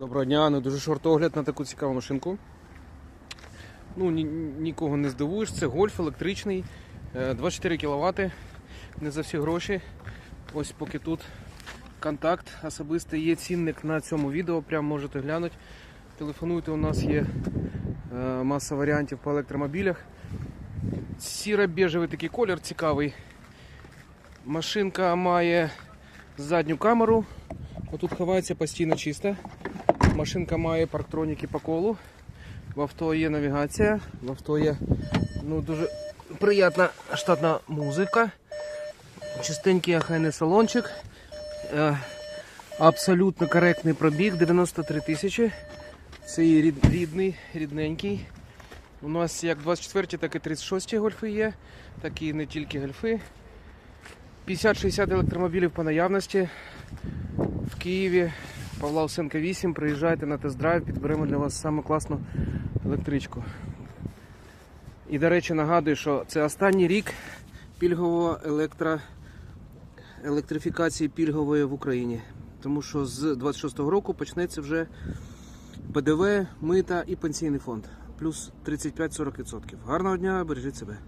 Доброго дня, ну дуже шортогляд на таку цікаву машинку. Ну, ні, нікого не здивуєш, це гольф електричний, е, 24 кВт, не за всі гроші. Ось поки тут контакт особистий є цінник на цьому відео, прямо можете глянути. Телефонуйте, у нас є е, маса варіантів по електромобілях. Сіро-бежевий такий колір цікавий. Машинка має задню камеру. Отут ховається постійно чисто. Машинка має парктроніки по колу. В авто є навігація, в авто є ну, дуже приємна штатна музика. Чистенький охайний салончик. Е, абсолютно коректний пробіг 93 тисячі. Це рід- рідний, рідненький. У нас як 24, так і 36 гольфи є, так і не тільки гольфи. 50-60 електромобілів по наявності в Києві. Павла Усенка 8. Приїжджайте на тест-драйв, підберемо для вас саму класну електричку. І, до речі, нагадую, що це останній рік пільгового електро... електрифікації пільгової в Україні. Тому що з 26-го року почнеться вже ПДВ, мита і пенсійний фонд. Плюс 35-40%. Гарного дня, бережіть себе.